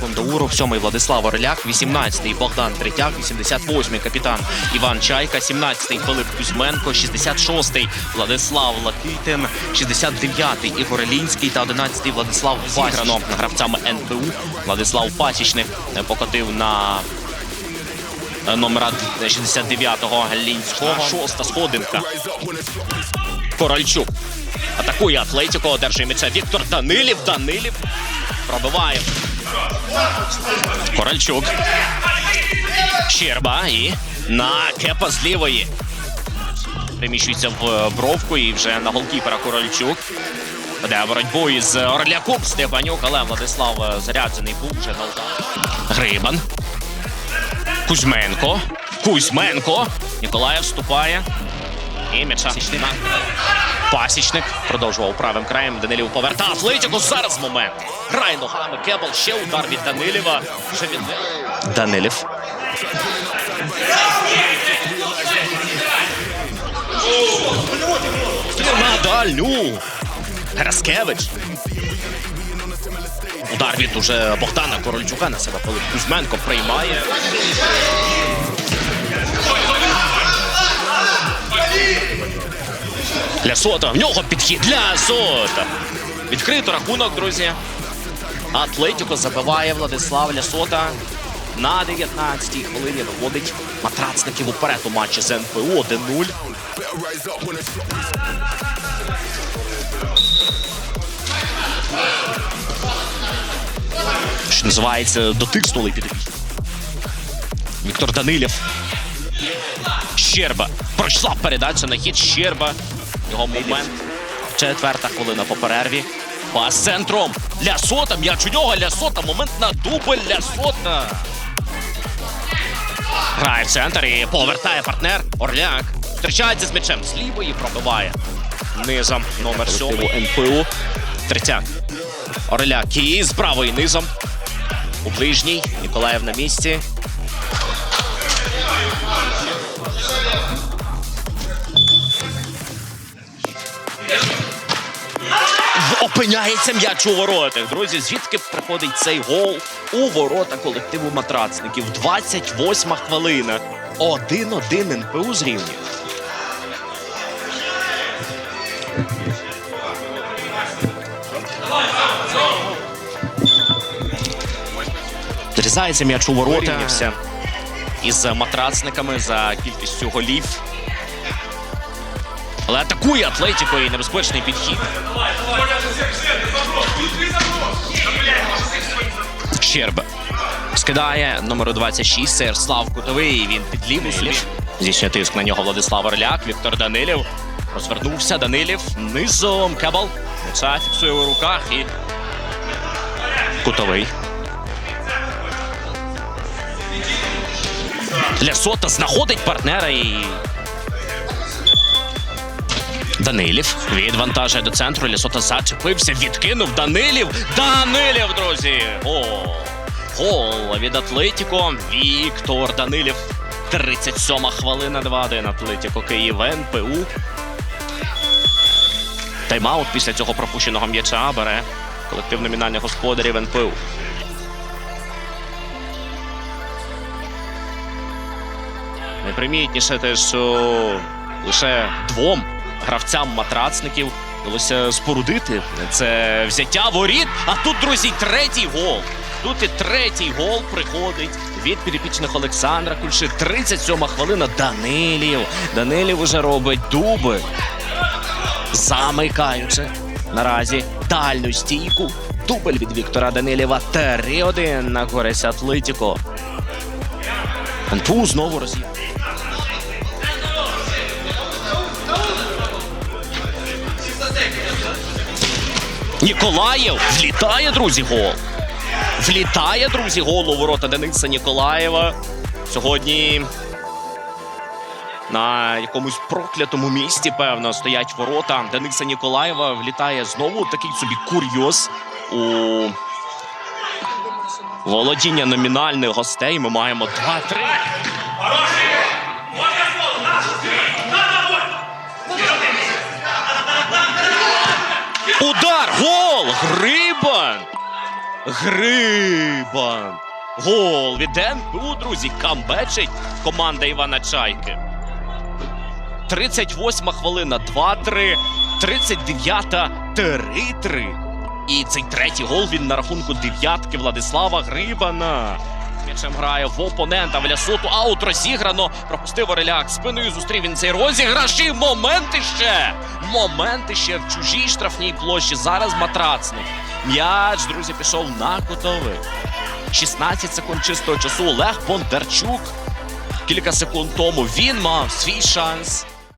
Кондауров, 7-й Владислав Орляк, 18-й Богдан Третяк, 88-й капітан Іван Чайка, 17-й Филип Кузьменко, 66-й Владислав Лакитин, 69-й Ігор Лінський та 11-й Владислав Зіграно гравцями НПУ. Владислав Пасічник покотив на е, номера 69-го Лінського. Шоста сходинка. Корольчук. Атакує Атлетіко, одержує м'яча Віктор Данилів. Данилів пробиває. Корольчук. Щерба і на кепа з лівої. Переміщується в бровку і вже на голкіпера Корольчук. Веде боротьбу із Орляком Степанюк, але Владислав е, заряджений був вже удар. Грибан. Кузьменко. Кузьменко. Ніколаєв вступає. І м'яча. Пасічник. Продовжував правим краєм. Данилів повертав. Атлетіку зараз момент. Грає ногами. Кебл. Ще удар від Данилєва. Вже від Данилів. На дальню. Гераскевич. Удар від уже Богдана Корольчука на себе Пилип Кузьменко приймає. Лясота. В нього підхід. Лясота. Відкрито рахунок, друзі. Атлетіко забиває Владислав Лясота. На 19-й хвилині виводить матрацників уперед у матчі з НПУ 1-0. Better rise up when Що називається, дотиснули під. Віктор Данилів. Щерба. Пройшла передача на хід Щерба. Його момент. Четверта хвилина по перерві. Пас центром. Лясота. М'яч у нього. Лясота. Момент на дубль. Лясота. Грає в центр і повертає партнер. Орляк. Зустрічається з м'ячем. З лівої пробиває. Низом номер 7 НПУ. Третяк. Орляк. І з правої низом. У ближній. Ніколаєв на місці. Опиняється м'яч у воротах. Друзі, звідки приходить цей гол у ворота колективу матрацників? 28 хвилина. 1-1 НПУ зрівнює. Зрізається м'яч у ворота. Все. Із матрацниками за кількістю голів. Але атакує Атлетіко і небезпечний підхід. Щерба. Скидає номеру 26, це Ярослав Кутовий. Він під лівий собі. Здійснює тиск на нього Владислав Орляк, Віктор Данилів. Розвернувся Данилів низом. Кебал. М'яча фіксує у руках і Кутовий. Лясота знаходить партнера і. Данилів відвантажує до центру. Лясота зачепився, відкинув Данилів. Данилів, друзі! Гол! Гол від Атлетіко. Віктор Данилів. 37 хвилина 2-1 Атлетіко Київ НПУ. Тайм-аут після цього пропущеного м'яча бере колектив номінальних господарів НПУ. Найпримітніше те, що лише двом гравцям матрацників вдалося спорудити це взяття воріт. А тут, друзі, третій гол. Тут і третій гол приходить від підопічних Олександра Кульши. 37 хвилина. Данилів. Данилів уже робить дуби. Замикаючи наразі дальню стійку. Дубль від Віктора Данилєва. 3-1 на користь Атлетіко. НПУ знову роз'їв. Ніколаєв влітає, друзі, гол. Влітає, друзі, гол у ворота Дениса Ніколаєва. Сьогодні на якомусь проклятому місці, певно, стоять ворота Дениса Ніколаєва. Влітає знову такий собі курйоз у володіння номінальних гостей. Ми маємо 2-3. Грибан! Грибан! Гол від НПУ, друзі, камбечить команда Івана Чайки. 38 хвилина 2-3, 39-та 3-3. І цей третій гол він на рахунку дев'ятки Владислава Грибана. М'ячем грає в опонента Влясоту. Аут розіграно. Пропустив Ореляк. Спиною зустрів він цей розіграш. І момент іще. Момент іще в чужій штрафній площі. Зараз матрацник. М'яч, друзі, пішов на кутовий. 16 секунд чистого часу. Олег Бондарчук. Кілька секунд тому він мав свій шанс.